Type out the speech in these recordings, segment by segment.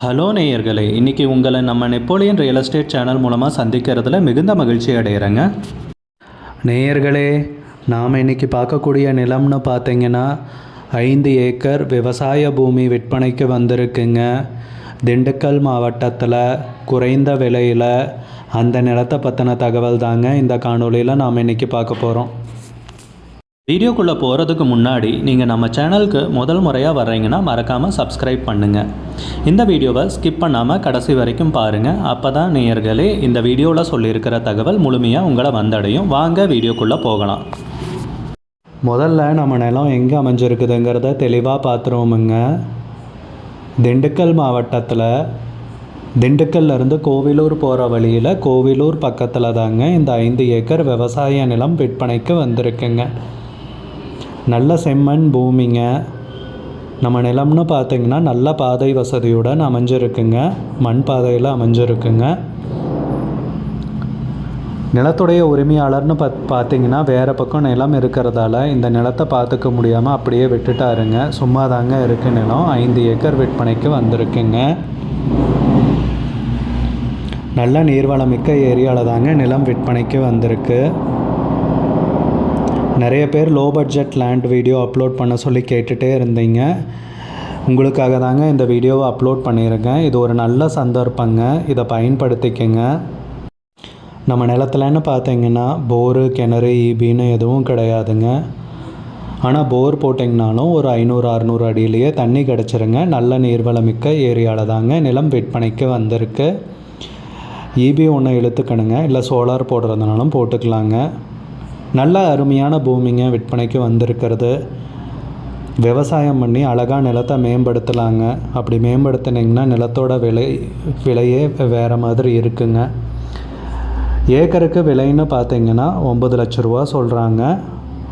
Hello நேயர்களே இன்றைக்கி உங்களை நம்ம நெப்போலியன் ரியல் எஸ்டேட் சேனல் மூலமாக சந்திக்கிறதுல மிகுந்த மகிழ்ச்சி அடைகிறேங்க நேயர்களே நாம் இன்றைக்கி பார்க்கக்கூடிய நிலம்னு பார்த்தீங்கன்னா ஐந்து ஏக்கர் விவசாய பூமி விற்பனைக்கு வந்திருக்குங்க. திண்டுக்கல் மாவட்டத்தில் குறைந்த விலையில் அந்த நிலத்தை பற்றின தகவல் தாங்க இந்த காணொளியில் நாம் இன்றைக்கி பார்க்க போகிறோம் வீடியோக்குள்ளே போகிறதுக்கு முன்னாடி நீங்கள் நம்ம சேனலுக்கு முதல் முறையாக வர்றீங்கன்னா மறக்காமல் சப்ஸ்கிரைப் பண்ணுங்கள் இந்த வீடியோவை ஸ்கிப் பண்ணாமல் கடைசி வரைக்கும் பாருங்கள் அப்போ தான் நேயர்களே இந்த வீடியோவில் சொல்லியிருக்கிற தகவல் முழுமையாக உங்களை வந்தடையும். வாங்க வீடியோக்குள்ளே போகலாம். முதல்ல நம்ம நிலம் எங்கே அமைஞ்சிருக்குதுங்கிறத தெளிவாக பார்த்துருவோமுங்க திண்டுக்கல் மாவட்டத்தில் திண்டுக்கல்லேருந்து கோவிலூர் போகிற வழியில் கோவிலூர் பக்கத்தில் தாங்க இந்த ஐந்து ஏக்கர் விவசாய நிலம் விற்பனைக்கு வந்திருக்குங்க. நல்ல செம்மண் பூமிங்க. நம்ம நிலம்னு பார்த்தீங்கன்னா நல்ல பாதை வசதியுடன் அமைஞ்சிருக்குங்க. மண் பாதையில் அமைஞ்சிருக்குங்க. நிலத்துடைய உரிமையாளர்னு பத் பார்த்தீங்கன்னா வேறு பக்கம் நிலம் இருக்கிறதால இந்த நிலத்தை பார்த்துக்க முடியாமல் அப்படியே விட்டுட்டாருங்க. சும்மா தாங்க இருக்கு நிலம். ஐந்து ஏக்கர் விற்பனைக்கு வந்திருக்குங்க. நல்ல நீர்வளமிக்க ஏரியாவில் தாங்க நிலம் விற்பனைக்கு வந்திருக்கு. நிறைய பேர் low budget land video upload பண்ண சொல்லி கேட்டுகிட்டே இருந்தீங்க. உங்களுக்காக தாங்க இந்த வீடியோவை அப்லோட் பண்ணியிருக்கேன். இது ஒரு நல்ல சந்தர்ப்பங்க. இதை பயன்படுத்திக்கங்க. நம்ம நிலத்துலன்னு பார்த்தீங்கன்னா போரு கிணறு ஈபின்னு எதுவும் கிடையாதுங்க. ஆனால் போர் போட்டிங்கனாலும் ஒரு ஐநூறு அறநூறு அடியிலேயே தண்ணி கிடச்சிருங்க. நல்ல நீர்வளமிக்க ஏரியாவில் தாங்க நிலம் விற்பனைக்கு வந்திருக்கு. ஈபி ஒன்று இழுத்துக்கணுங்க. இல்லை சோலார் போடுறதுனாலும் போட்டுக்கலாங்க. நல்ல அருமையான பூமிங்க விற்பனைக்கு வந்திருக்கிறது. விவசாயம் பண்ணி அழகாக நிலத்தை மேம்படுத்தலாங்க. அப்படி மேம்படுத்தினீங்கன்னா நிலத்தோட விலை விலையே வேறு மாதிரி இருக்குங்க. ஏக்கருக்கு விலைன்னு பார்த்தீங்கன்னா ஒம்பது லட்ச ரூபா சொல்கிறாங்க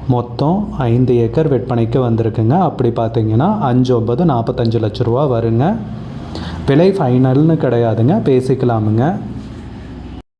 மொத்தம் ஐந்து ஏக்கர் விற்பனைக்கு வந்திருக்குங்க. அப்படி பார்த்தீங்கன்னா அஞ்சு ஒம்பது நாற்பத்தஞ்சு லட்ச ரூபா வருங்க. விலை ஃபைனல்னு கிடையாதுங்க. பேசிக்கலாமுங்க.